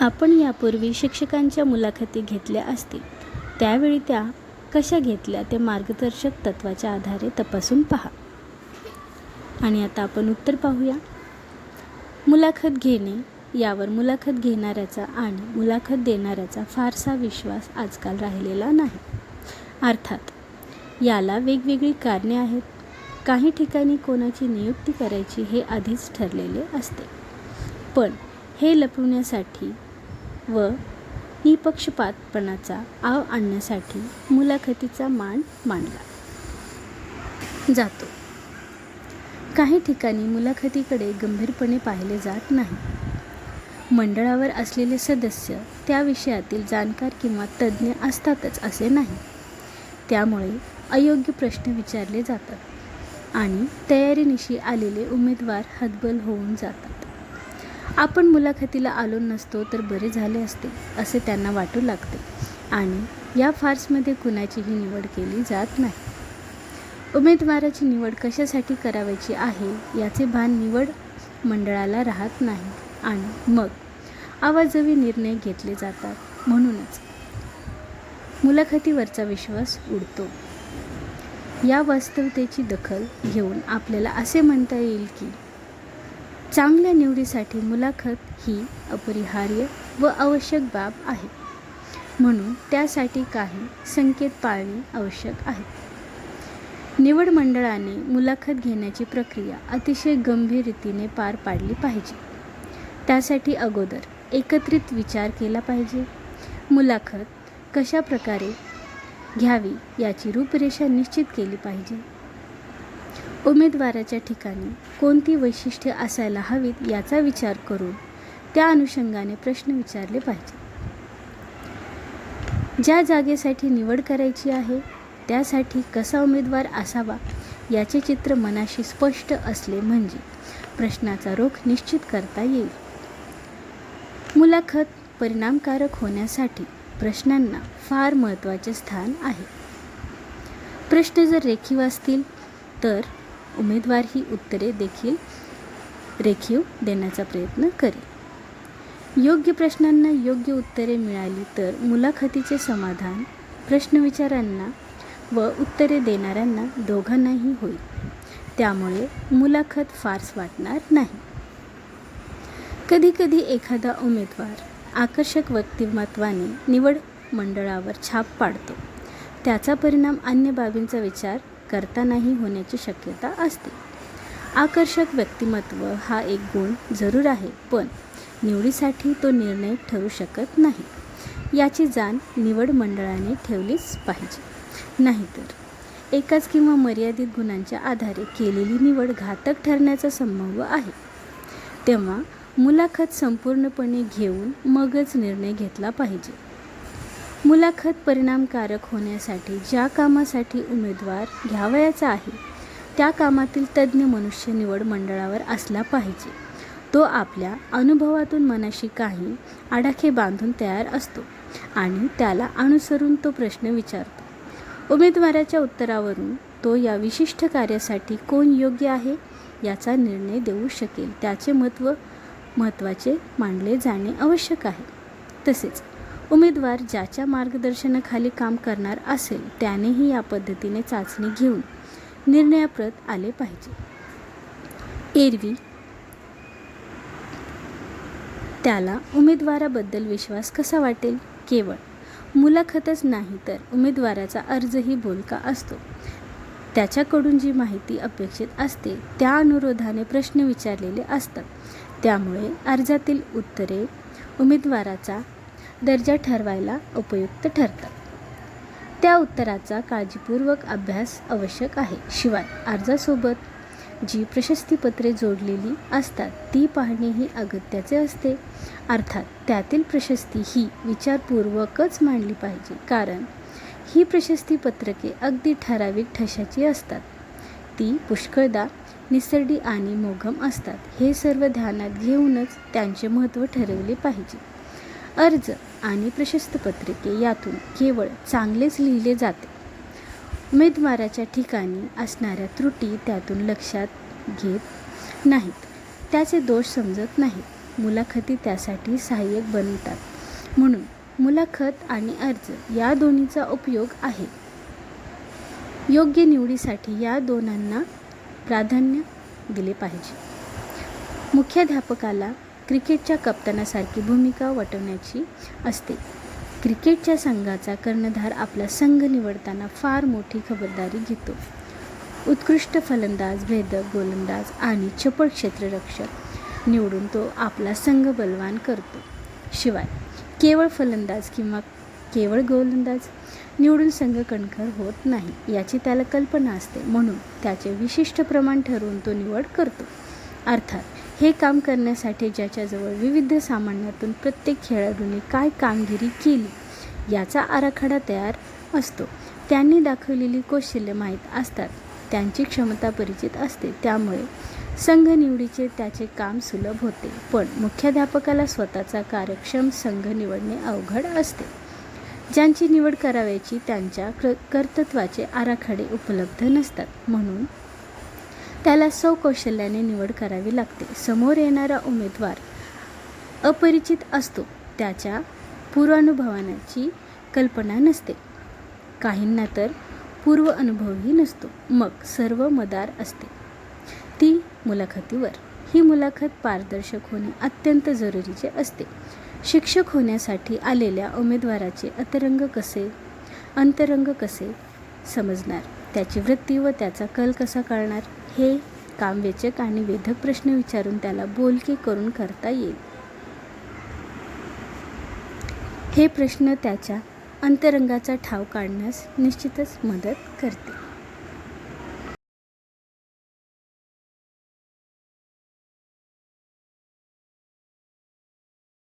आपण यापूर्वी शिक्षकांच्या मुलाखती घेतल्या असतील. त्यावेळी त्या कशा घेतल्या ते मार्गदर्शक तत्वाच्या आधारे तपासून पहा. आणि आता आपण उत्तर पाहूया. मुलाखत घेणे यावर मुलाखत घेणाऱ्याचा आणि मुलाखत देणाऱ्याचा फारसा विश्वास आजकाल राहिलेला नाही. अर्थात याला वेगवेगळी कारणे आहेत. काही ठिकाणी कोणाची नियुक्ती करायची हे आधीच ठरलेले असते. पण हे लपवण्यासाठी व निपक्षपातपणाचा आव आणण्यासाठी मुलाखतीचा मान मांडला. जातो. काही ठिकाणी मुलाखतीकडे गंभीरपणे पाहिले जात नाही. मंडळावर असलेले सदस्य त्या विषयातील जाणकार किंवा तज्ज्ञ असतातच असे नाही. त्यामुळे अयोग्य प्रश्न विचारले जातात आणि तयारीनिशी आलेले उमेदवार हतबल होऊन जातात. आपण मुलाखतीला आलो नसतो तर बरे झाले असते असे त्यांना वाटू लागते. आणि या फार्समध्ये कुणाचीही निवड केली जात नाही. उमेदवाराची निवड कशासाठी करावायची आहे याचे भान निवड मंडळाला राहत नाही. आणि मग आवाजवी निर्णय घेतले जातात. म्हणूनच मुलाखतीवरचा विश्वास उडतो. या वास्तवतेची दखल घेऊन आपल्याला असे म्हणता येईल की चांगल्या निवडीसाठी मुलाखत ही अपरिहार्य व आवश्यक बाब आहे. म्हणून त्यासाठी काही संकेत पाळणे आवश्यक आहे. निवड मंडळाने मुलाखत घेण्याची प्रक्रिया अतिशय गंभीर रीतीने पार पाडली पाहिजे. त्यासाठी अगोदर एकत्रित विचार केला पाहिजे. मुलाखत कशा प्रकारे घ्यावी याची रूपरेषा निश्चित केली पाहिजे. उमेदवाराच्या ठिकाणी कोणती वैशिष्ट्ये असायला हवीत याचा विचार करून त्या अनुषंगाने प्रश्न विचारले पाहिजे. ज्या जागेसाठी निवड करायची आहे त्यासाठी कसा उमेदवार असावा याचे चित्र मनाशी स्पष्ट असले म्हणजे प्रश्नाचा रोख निश्चित करता येईल. मुलाखत परिणामकारक होण्यासाठी प्रश्नांना फार महत्त्वाचे स्थान आहे. प्रश्न जर रेखीव असतील तर उमेदवार ही उत्तरे देखील रेखीव देण्याचा प्रयत्न करेल. योग्य प्रश्नांना योग्य उत्तरे मिळाली तर मुलाखतीचे समाधान प्रश्नविचारांना व उत्तरे देणाऱ्यांना दोघांनाही होईल. त्यामुळे मुलाखत फारस वाटणार नाही. कधीकधी एखादा उमेदवार आकर्षक व्यक्तिमत्वाने निवड मंडळावर छाप पाडतो. त्याचा परिणाम अन्य बाबींचा विचार करतानाही होण्याची शक्यता असते. आकर्षक व्यक्तिमत्व हा एक गुण जरूर आहे पण निवडीसाठी तो निर्णय ठरू शकत नाही. याची जाण निवड मंडळाने ठेवलीच पाहिजे. नाहीतर एकाच किंवा मर्यादित गुणांच्या आधारे केलेली निवड घातक ठरण्याचा संभव आहे. तेव्हा मुलाखत संपूर्णपणे घेऊन मगच निर्णय घेतला पाहिजे. मुलाखत परिणामकारक होण्यासाठी ज्या कामासाठी उमेदवार घ्यावयाचा आहे त्या कामातील तज्ज्ञ मनुष्य निवड मंडळावर असला पाहिजे. तो आपल्या अनुभवातून मनाशी काही आडाखे बांधून तयार असतो आणि त्याला अनुसरून तो प्रश्न विचारतो. उमेदवाराच्या उत्तरावरून तो या विशिष्ट कार्यासाठी कोण योग्य आहे याचा निर्णय देऊ शकेल. त्याचे महत्त्व महत्त्वाचे मानले जाणे आवश्यक आहे. तसेच उमेदवार ज्याच्या मार्गदर्शनाखाली काम करणार असेल त्यानेही या पद्धतीने चाचणी घेऊन निर्णयाप्रत आले पाहिजे. एरवी. त्याला उमेदवाराबद्दल विश्वास कसा वाटेल? केवळ मुलाखतच नाही तर उमेदवाराचा अर्जही बोलका असतो. त्याच्याकडून जी माहिती अपेक्षित असते त्या अनुरोधाने प्रश्न विचारलेले असतात. त्यामुळे अर्जातील उत्तरे उमेदवाराचा दर्जा ठरवायला उपयुक्त ठरतात. त्या उत्तराचा काळजीपूर्वक अभ्यास आवश्यक आहे. शिवाय अर्जासोबत जी प्रशस्तीपत्रे जोडलेली असतात ती पाहणेही अगत्याचे असते. अर्थात त्यातील प्रशस्ती ही विचारपूर्वकच मांडली पाहिजे कारण ही प्रशस्तीपत्रके अगदी ठराविक ठशाची असतात. ती पुष्कळदा निसर्डी आणि मोघम असतात. हे सर्व ध्यानात घेऊनच त्यांचे महत्त्व ठरवले पाहिजे. अर्ज आणि प्रशस्तीपत्रिके यातून केवळ चांगलेच लिहिले जाते. उमेदवाराच्या ठिकाणी असणाऱ्या त्रुटी त्यातून लक्षात घेत नाहीत. त्याचे दोष समजत नाहीत. मुलाखती त्यासाठी सहाय्यक बनतात. म्हणून मुलाखत आणि अर्ज या दोन्हीचा उपयोग आहे. योग्य निवडीसाठी या दोनांना प्राधान्य दिले पाहिजे. मुख्याध्यापकाला क्रिकेटच्या कप्तानासारखी भूमिका वटवण्याची असते. क्रिकेटच्या संघाचा कर्णधार आपला संघ निवडताना फार मोठी खबरदारी घेतो. उत्कृष्ट फलंदाज भेदक गोलंदाज आणि चपळ क्षेत्ररक्षक निवडून तो आपला संघ बलवान करतो. शिवाय केवळ फलंदाज किंवा केवळ गोलंदाज निवडून संघ कणखर होत नाही याची त्याला कल्पना असते. म्हणून त्याचे विशिष्ट प्रमाण ठरवून तो निवड करतो. अर्थात हे काम करण्यासाठी ज्याच्याजवळ विविध सामन्यातून प्रत्येक खेळाडूने काय कामगिरी केली याचा आराखडा तयार असतो. त्यांनी दाखवलेली कौशल्य माहीत असतात. त्यांची क्षमता परिचित असते. त्यामुळे संघ निवडीचे त्याचे काम सुलभ होते. पण मुख्याध्यापकाला स्वतःचा कार्यक्षम संघ निवडणे अवघड असते. ज्यांची निवड करावयाची त्यांच्या कर्तत्वाचे कर्तृत्वाचे आराखडे उपलब्ध नसतात. म्हणून त्याला सौकौशल्याने निवड करावी लागते. समोर येणारा उमेदवार अपरिचित असतो. त्याच्या पूर्वानुभवाची कल्पना नसते. काहींना तर पूर्व अनुभवही नसतो. मग सर्व मदार असते. ती मुलाखतीवर. ही मुलाखत पारदर्शक होणे अत्यंत जरुरीचे असते. शिक्षक होण्यासाठी आलेल्या उमेदवाराचे अतरंग कसे? अंतरंग कसे समजणार? त्याची वृत्ती व त्याचा कल कसा कळणार? हे काम वेचक आणि वेधक प्रश्न विचारून त्याला बोलके करून करता येईल. हे प्रश्न त्याच्या अंतरंगाचा ठाव काढण्यास निश्चितच मदत करते.